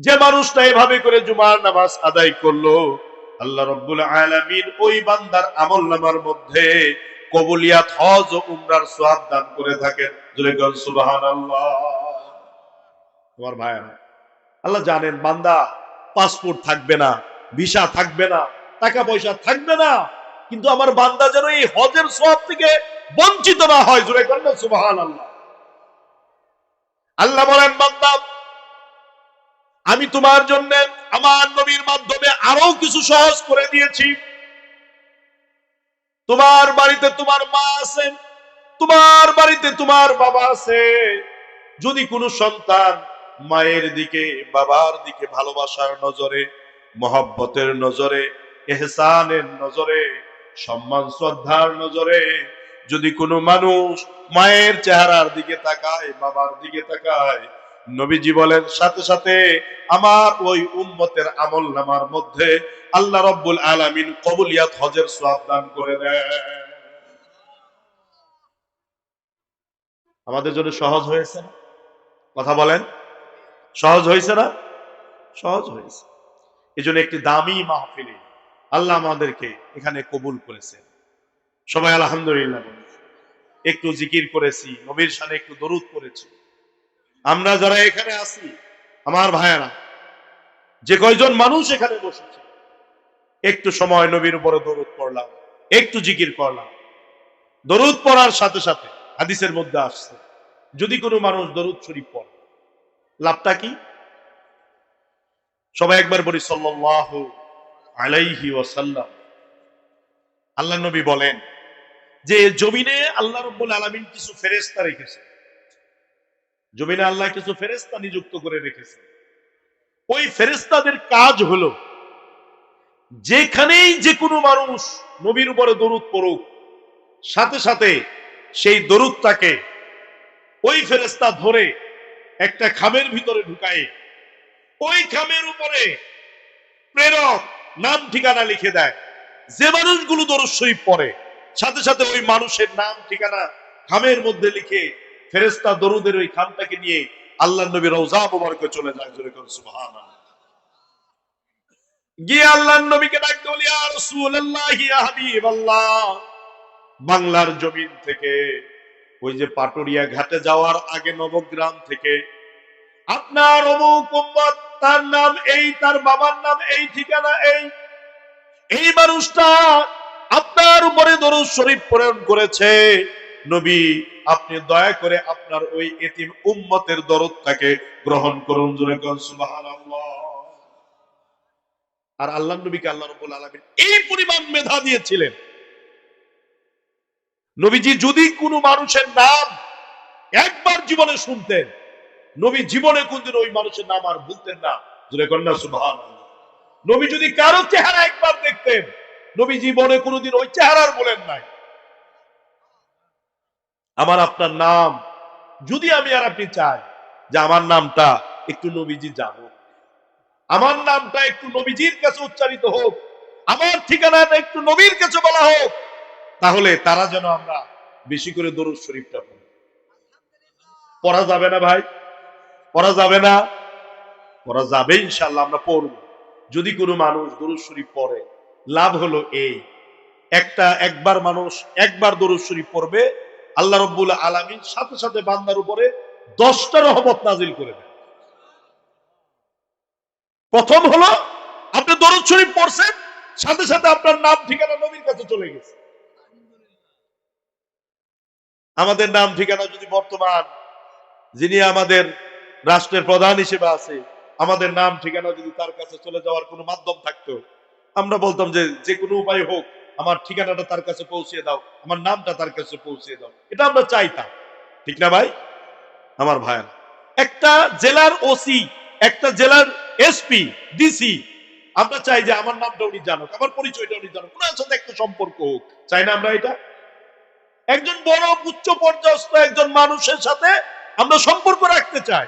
যে মানুষটা এভাবে করে জুমার নামাজ আদায় করল, আল্লাহ রব্বুল আলামিন ওই বান্দার আমল নামার মধ্যে কবুলিয়াত, হজ ও উমরার সোয়াব দান করে থাকেন। তোমার ভাইয়েরা আল্লাহ জানেন, বান্দা পাসপোর্ট থাকবে না, ভিসা থাকবে না টাকা পয়সা থাকবে না, কিন্তু আমার বান্দা যেন এই হজের সব থেকে বঞ্চিত না হয়। জোরে আল্লাহ বলেন, বান্দা আমি তোমার জন্য আমার নবীর মাধ্যমে আরও কিছু সহজ করে দিয়েছি। তোমার বাড়িতে তোমার মা আছে, তোমার বাড়িতে তোমার বাবা আছে। যদি কোনো সন্তান মায়ের দিকে, বাবার দিকে ভালোবাসার নজরে, মহব্বতের নজরে, এহসানের নজরে, সম্মান, শ্রদ্ধার নজরে, যদি কোনো মানুষ মায়ের চেহারার দিকে তাকায়, বাবার দিকে তাকায় নবীজি বলেন, সাথে সাথে আমার ওই উম্মতের আমল নামার মধ্যে আল্লাহ রব্বুল আলামিন কবুলিয়াত হজের সওয়াব দান করে দেয় আমাদের জন্য সহজ হয়েছে কথা বলেন। সহজ হয়েছে না? সহজ হয়েছে। এই জন্য একটি দামি মাহফিলে আল্লাহ আমাদেরকে এখানে কবুল করেছে সবাই আলহামদুলিল্লাহ একটু জিকির করেছি, নবীর সানে একটু দরুদ করেছি আমরা যারা এখানে আছি, আমার ভাইয়েরা, যে কয়জন মানুষ এখানে বসেছে, একটু সময় নবীর উপরে দরুদ পড়লাম, একটু জিকির করলাম। দরুদ পড়ার সাথে সাথে হাদিসের মধ্যে আসছে, যদি কোনো মানুষ দরুদ শরীফ পড়ে, লাভটা কি? সবাই একবার বলি, সাল্লাল্লাহু আলাইহি ওয়াসাল্লাম। আল্লাহ নবী বলেন যে, জমিনে আল্লাহ রব্বুল আলামিন কিছু ফেরেশতা রেখেছে। জমিনে আল্লাহ কিছু ফেরেশতা নিযুক্ত করে রেখেছে। ওই ফেরেশতাদের কাজ হলো, যেখানেই যে কোনো মানুষ নবীর উপরে দরুদ পড়ুক, সাথে সাথে সেই দরুদটাকে ওই ফেরেশতা ধরে একটা খামের ভিতরে ঢুকায়, ওই খামের উপরে প্রেরক নাম ঠিকানা লিখে দেয়। যে মানুষগুলো দরুদ শরীফ পড়ে, সাথে সাথে ওই মানুষের নাম ঠিকানা খামের মধ্যে লিখে ফেরেস্তা দরুদের ওই খামটাকে নিয়ে আল্লাহ নবী রওজা মুবারকে চলে যায়, জোরে বাংলার জমিন থেকে, ওই যে পাটুরিয়া ঘাটে যাওয়ার আগে নবগ্রাম থেকে, আপনার তার নাম এই, তার বাবার নাম এই, ঠিকানা এই। এই মানুষটা আপনার উপরে দরুদ শরীফ প্রেরণ করেছে। নবী আপনি দয়া করে আপনার ওই এতিম উম্মতের দরদটাকে গ্রহণ করুন আর আল্লাহ নবীকে আল্লাহ রাব্বুল আলামিন এই পরিমাণ মেধা দিয়েছিলেন। নবীজি যদি কোনো মানুষের নাম একবার জীবনে শুনতেন, নবী জীবনে কোনদিন ওই মানুষের নাম আর ভুলতেন না নবী যদি কারও চেহারা একবার দেখতেন, নবী জীবনে কোনোদিন ওই চেহারার বলেন নাই। আমার আপনার নাম। যদি আমি আর আপনি চাই যে আমার নামটা একটু নবীজি জানুক, আমার নামটা একটু নবীজির কাছে উচ্চারিত হোক, আমার ঠিকানাটা একটু নবীর কাছে বলা হোক, তাহলে তারা যেন আমরা বেশি করে দরুদ শরীফটা পড়ি। পড়া যাবে না ভাই? পড়া যাবে না? পড়া যাবে ইনশাল্লাহ আমরা পড়ব। যদি কোনো মানুষ দরুদ শরীফ পড়ে, লাভ হলো এই একটা একবার মানুষ একবার দরুদ শরীফ পড়বে আল্লাহ রব্বুল আলামিন সাথে সাথে বান্দার উপরে দশটা রহমত নাজিল করে দেন। প্রথম হলো, আপনি দরুদ শরীফ পড়ছেন, সাথে সাথে আপনার নাম, ঠিকানা নবীর কাছে চলে গেছে। আমাদের নাম, ঠিকানা যদি বর্তমান, যিনি আমাদের রাষ্ট্রের প্রধান হিসেবে আছে, আমাদের নাম, ঠিকানা যদি তার কাছে চলে যাওয়ার কোনো মাধ্যম থাকতো, আমরা বলতাম যে যে কোনো উপায় হোক আমার ঠিকানাটা তার কাছে পৌঁছে দাও, আমার নামটা তার কাছে পৌঁছে দাও। এটা আমরা চাইতাম ঠিক না ভাই? আমার ভাই। একটা জেলার ওসি, একটা জেলার এসপি, ডিসি, আমরা চাই যে আমার নামটা উনি জানুক, আমার পরিচয়টা উনি জানুক ওনার সাথে একটা সম্পর্ক হোক। চাই না আমরা এটা? একজন বড়, উচ্চ পর্যাস্ত একজন মানুষের সাথে আমরা সম্পর্ক রাখতে চাই।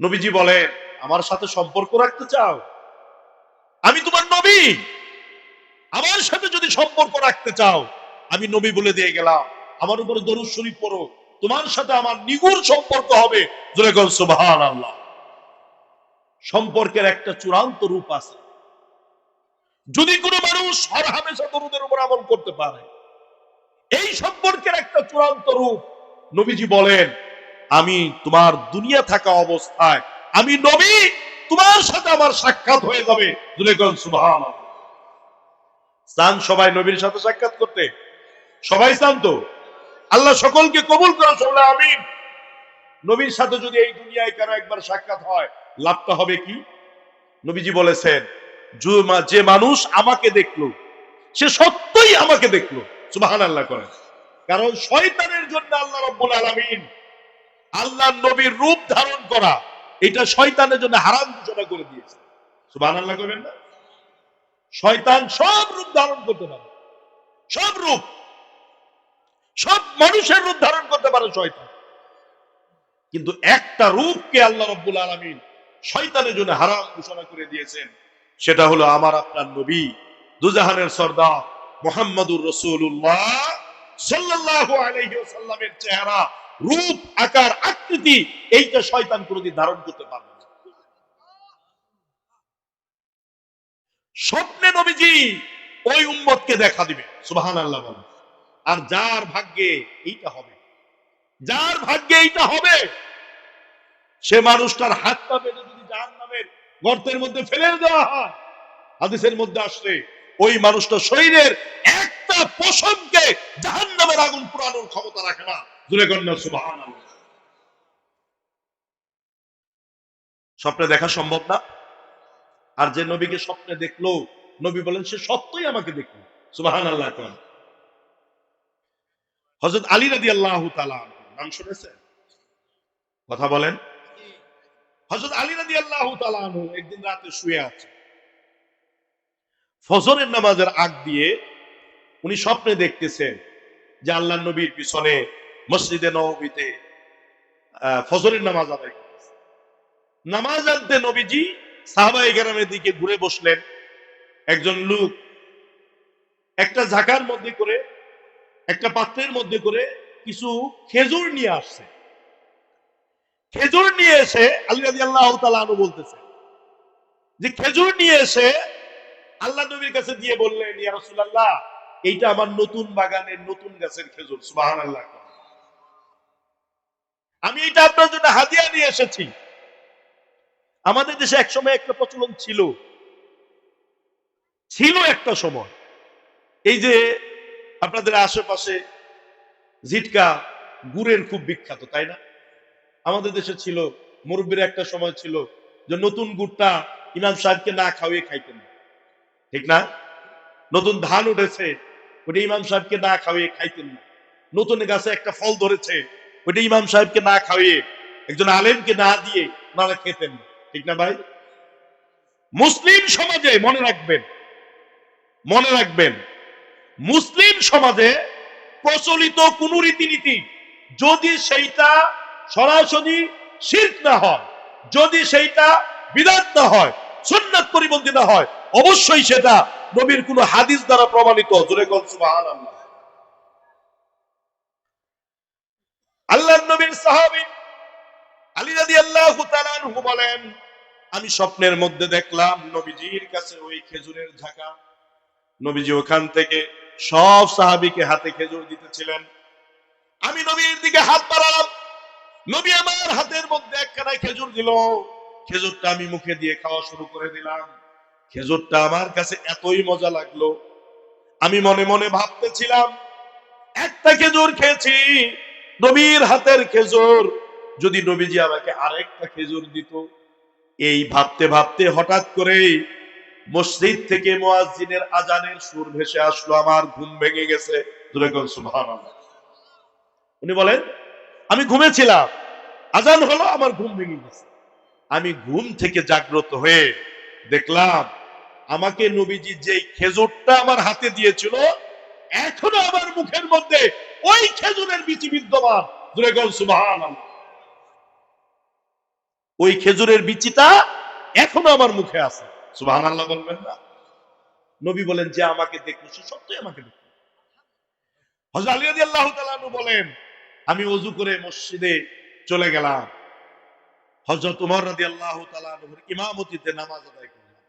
নবীজি বলেন, আমার সাথে সম্পর্ক রাখতে চাও? আমি তোমার নবী। আমার সাথে যদি সম্পর্ক রাখতে চাও, আমি নবী বলে দিয়ে গেলাম, আমার উপরে দরুদ শরীফ পড়ো, তোমার সাথে আমার নিগুড় সম্পর্ক হবে। জোরে কর আল্লাহ সম্পর্কের একটা চূড়ান্ত রূপ আছে। যদি কোনো মানুষ হর হামেশা দরুদের উপর আমল করতে পারে, এই সম্পর্কের একটা চূড়ান্ত রূপ, নবীজি বলেন, আমি তোমার দুনিয়া থাকা অবস্থায়, আমি নবী, তোমার সাথে আমার সাক্ষাৎ হয়ে যাবে। দুলেগন সুবহান চান সবাই নবীর সাথে সাক্ষাৎ করতে। সবাই চান তো আল্লাহ সকলকে কবুল করো সবাই আমিন। নবীর সাথে যদি এই দুনিয়ায় কারও একবার সাক্ষাৎ হয়, লাভটা হবে কি? নবীজি বলেছেন, যে মানুষ আমাকে দেখল, সে সত্যই আমাকে দেখল। সুবাহান আল্লাহ করেন। কারণ শয়তানের জন্য আল্লাহ রব্বুল আলামিন আল্লাহ নবীর রূপ ধারণ করা, এটা শয়তানের জন্য হারাম ঘোষণা করে দিয়েছে। সুবাহান আল্লাহ করবেন না? শয়তান সব রূপ ধারণ করতে পারে। সব রূপ। সব মানুষের রূপ ধারণ করতে পারে শয়তান। কিন্তু একটা রূপকে আল্লাহ রব্বুল আলামিন শয়তানের জন্য হারাম ঘোষণা করে দিয়েছেন, সেটা হলো আমার আপনার নবী দুজাহানের সর্দার মোহাম্মদুর রসুল্লাহ ওয়াসাল্লামের চেহারা, রূপ, আকার, আকৃতি, এইটা শয়তান কোনোদিন ধারণ করতে পারবে না স্বপ্নে নবীজি ওই উম্মতকে দেখা দিবে। সুবহানাল্লাহ বলেন। আর যার ভাগ্যে এইটা হবে, যার ভাগ্যে এইটা হবে, সে মানুষটার হাত পা বেঁধে যদি জাহান নামের গর্তের মধ্যে ফেলে দেওয়া হয়, হাদিসের মধ্যে আসছে, ওই মানুষটা শরীরের একটা পশমকে জাহান নামের আগুন পুরানোর ক্ষমতা রাখে না। দূরে কন্যা সুবাহান স্বপ্নে দেখা সম্ভব না? আর যে নবীকে স্বপ্নে দেখল, নবী বলেন, সে সত্যই আমাকে দেখল। সুবাহান আল্লাহ হজরত আলী আল্লাহ নাম কথা বলেন। হজরত আলী আল্লাহ একদিন রাতে শুয়ে আছে। ফজরের নামাজের আগ দিয়ে উনি স্বপ্নে দেখতেছেন যে আল্লাহ নবীর পিছনে মসজিদে নবীতে ফজরের নামাজ আদায় নামাজ আনতে নবীজি সাহাবাই গ্রামের দিকে ঘুরে বসলেন একজন লোক। একটা ঝাঁকার মধ্যে করে, একটা পাত্রের মধ্যে করে কিছু খেজুর নিয়ে আসছে। খেজুর নিয়ে এসে আলী রাজি আল্লাহ তালু বলতেছে যে, খেজুর নিয়ে এসে আল্লাহ নবীর কাছে দিয়ে বললেন, ইয়া রাসূলুল্লাহ, এইটা আমার নতুন বাগানের নতুন গাছের খেজুর। সুবহানাল্লাহ। আমি এটা আপনার জন্য হাদিয়া নিয়ে এসেছি। আমাদের দেশে একসময় একটা প্রচলন ছিল। ছিল একটা সময়। এই যে আপনাদের আশেপাশে জিটকা গুড়ের খুব বিখ্যাত, তাই না? আমাদের দেশে ছিল, মুরব্বীর একটা সময় ছিল যে নতুন গুড়টা ইমাম সাহেবকে না খাওয়িয়ে খাইতেন ঠিক না? নতুন ধান উঠেছে, ওটা ইমাম সাহেবকে না খাওয়িয়ে খাইতেন না। নতুন গাছে একটা ফল ধরেছে, ওটা ইমাম সাহেবকে না খাওয়িয়ে একজন আলেমকে না দিয়ে ওনারা খেতেন না। ঠিক না ভাই? মুসলিম সমাজে মনে রাখবেন মনে রাখবেন, মুসলিম সমাজে প্রচলিত কোন রীতিনীতি, যদি সেইটা সরাসরি শির্ক না হয়, যদি সেইটা বিদাত না হয়, সুন্নাত পরিপন্থী না হয়, অবশ্যই সেটা নবীর কোন হাদিস দ্বারা প্রমাণিত। জোরে আল্লাহর নবীর সাহাবী আলী আনহু বলেন, আমি স্বপ্নের মধ্যে দেখলাম নবীজির কাছে ওই খেজুরের ঝাঁকা। নবীজি ওখান থেকে সব সাহাবিকে হাতে খেজুর দিতেছিলেন। আমি নবীর দিকে হাত বাড়ালাম। নবী আমার হাতের মধ্যে একখানা খেজুর দিল। খেজুরটা আমি মুখে দিয়ে খাওয়া শুরু করে দিলাম। খেজুরটা আমার কাছে এতই মজা লাগল। আমি মনে মনে ভাবতেছিলাম, একটা খেজুর খেয়েছি, নবীর হাতের খেজুর। যদি নবীজি আমাকে আরেকটা খেজুর দিত, এই ভাবতে ভাবতে হঠাৎ করে মসজিদ থেকে মুয়াজ্জিনের আজানের সুর ভেসে আসলো, আমার ঘুম ভেঙে গেছে। উনি বলেন, আমি ঘুমেছিলাম, আজান হলো, আমার ঘুম ভেঙে গেছে। আমি ঘুম থেকে জাগ্রত হয়ে দেখলাম, আমাকে নবীজি যে খেজুরটা আমার হাতে দিয়েছিল, এখনও আমার মুখের মধ্যে ওই খেজুরের বিচি বিদ্যমান সুবহানাল্লাহ। ওই খেজুরের বিচিটা এখনও আমার মুখে আছে। সুবাহান আল্লাহ বলবেন না। নবী বলেন যে আমাকে দেখল সে সত্যই আমাকে দেখল। রাজি বলেন আমি অজু করে মসজিদে চলে গেলাম। হজরত উমর রাদি আল্লাহ ইমামতিতে নামাজ আদায় করলাম।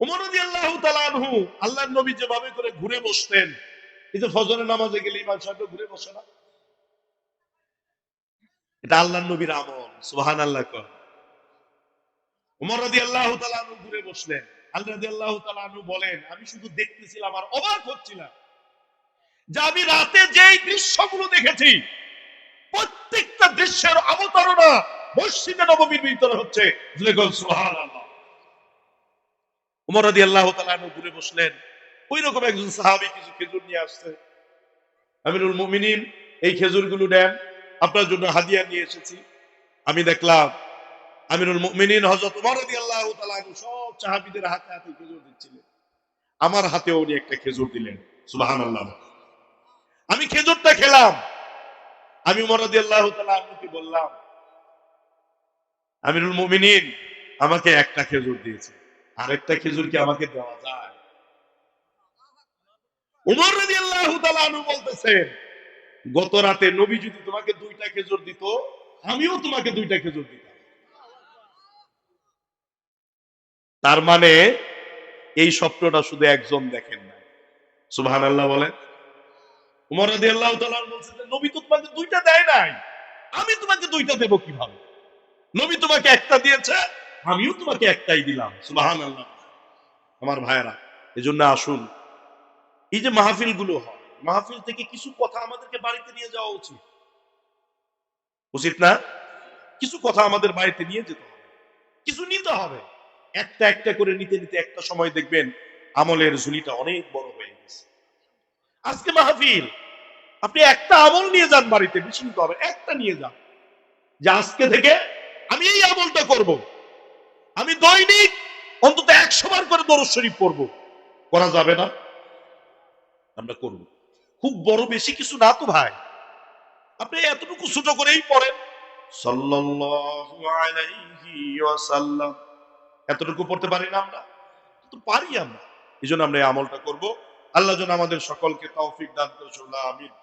উমর রাদি আল্লাহ তালানহু আল্লাহ নবী যেভাবে করে ঘুরে বসতেন এই যে ফজরের নামাজে গেলে ইমাম সাহেব ঘুরে বসে না? এটা আল্লাহ নবীর আমল সুহান আল্লাহ কর রাদি আল্লাহ তালানহু ঘুরে বসলেন। আল্লাহ আল্লাহ তালানহু বলেন, আমি শুধু দেখতেছিলাম আর অবাক হচ্ছিলাম যে আমি রাতে যেই দৃশ্যগুলো দেখেছি, প্রত্যেকটা দৃশ্যের অবতারণা মসজিদে নবমীর ভিতরে হচ্ছে। সুহান আল্লাহ উমর রাদি আল্লাহ তালানহু ঘুরে বসলেন। ওই রকম একজন সাহাবি কিছু খেজুর নিয়ে আসছে। আমিরুল মুমিনিন, এই খেজুরগুলো নেন আপনার জন্য হাদিয়া নিয়ে এসেছি। আমি দেখলাম আমিরুল মুমিনিন হযরত ওমর রাদিয়াল্লাহু তাআলা আনহু সব সাহাবীদের হাতে হাতে খেজুর দিচ্ছিলেন। আমার হাতেও উনি একটা খেজুর দিলেন। সুবহানাল্লাহ। আমি খেজুরটা খেলাম। আমি ওমর রাদিয়াল্লাহু তাআলা আনহুকে বললাম আমিরুল মুমিনিন, আমাকে একটা খেজুর দিয়েছে। আরেকটা খেজুর কি আমাকে দেওয়া যায়? উমর তাআলা আনহু বলতেছেন গত রাতে নবী যদি তোমাকে দুইটা খেজুর দিত, আমিও তোমাকে দুইটা খেজুর দিতাম। তার মানে এই স্বপ্নটা শুধু একজন দেখেন না সুবহান আল্লাহ বলেন। উমর যে, নবী তোমাকে দুইটা দেয় নাই। আমি তোমাকে দুইটা দেব কীভাবে? নবী তোমাকে একটা দিয়েছে, আমিও তোমাকে একটাই দিলাম। আল্লাহ আমার ভাইয়েরা, এজন্য আসুন। এই যে মাহফিলগুলো হয় মাহফিল থেকে কিছু কথা আমাদেরকে বাড়িতে নিয়ে যাওয়া উচিত। উচিত না? কিছু কথা আমাদের বাড়িতে নিয়ে যেতে হবে। কিছু নিতে হবে। একটা একটা করে নিতে নিতে একটা সময় দেখবেন আমলের ঝুলিটা অনেক বড় হয়ে গেছে। আজকে মাহফিল, আপনি একটা আমল নিয়ে যান বাড়িতে, বেশি নিতে হবে, একটা নিয়ে যান। যে আজকে থেকে আমি এই আমলটা করব। আমি দৈনিক অন্তত একশো বার করে দরজ শরীফ পড়ব। করা যাবে না? আমরা করব। খুব বড় বেশি কিছু না তো ভাই? আপনি এতটুকু ছোট করেই পড়েন। সাল্লাম এতটুকু পড়তে পারি না আমরা? তো পারি আমরা। এই জন্য আমরা এই আমলটা করব। আল্লাহ যেন আমাদের সকলকে তৌফিক দান করে আমিন।